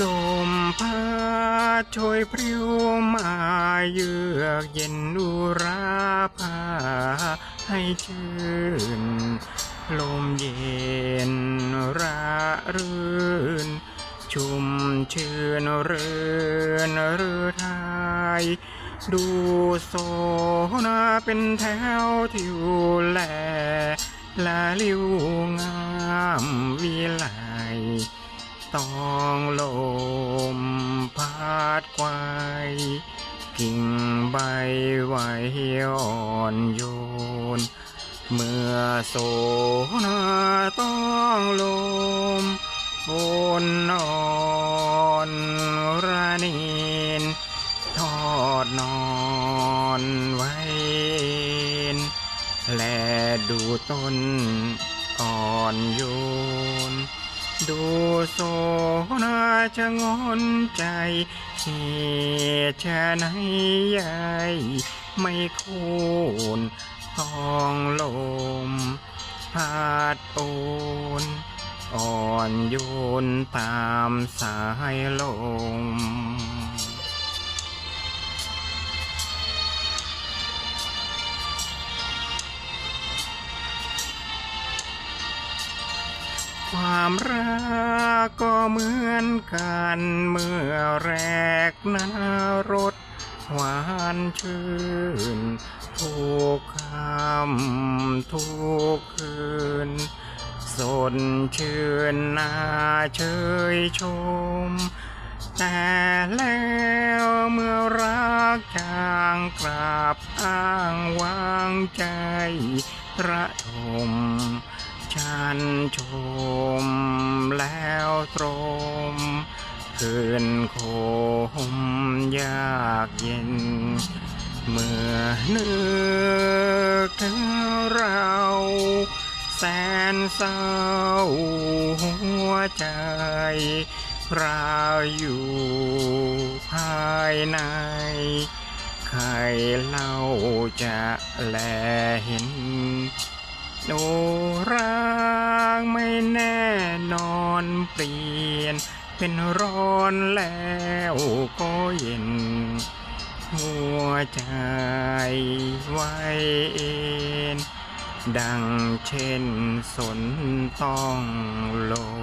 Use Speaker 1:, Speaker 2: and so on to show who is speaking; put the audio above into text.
Speaker 1: ลมพัดโชยพริ้วมาเยือกเย็นอุราพาให้ชื่น ลมเย็นระรื่น ชุ่มชื่นเรือนรือไทย ดูโซนาเป็นแถวทิวแลลาลิวงามวิไล ต้องลมพัดไกวกิ่งใบไหวอ่อนโยน เมื่อโซนาต้องลมบนนอนระนินทอดนอนไว้ และดูต้นอ่อนโยน ดูโซนาจะงอนใจเหตุชะไหนใหญ่ไม่คูนต้องลมพาดโอนอ่อนโยนตามสายลม ความรักก็เหมือนกันเมื่อแรกนารสหวานชื่นทุกคำทุกคืนสดชื่นนาเชยชม แต่แล้วเมื่อรักจางกลับอ้างวางใจระทม ฉันชมแล้วตรมคืนโคมยากเย็น เมื่อนึกถึงเรา แสนเศร้าหัวใจราอยู่ภายใน ใครเล่าจะแลเห็น โนรักไม่แน่นอนเปลี่ยน เป็นร้อนแล้วก็เย็น หัวใจไว้เอ็นดังเช่นสนต้องลง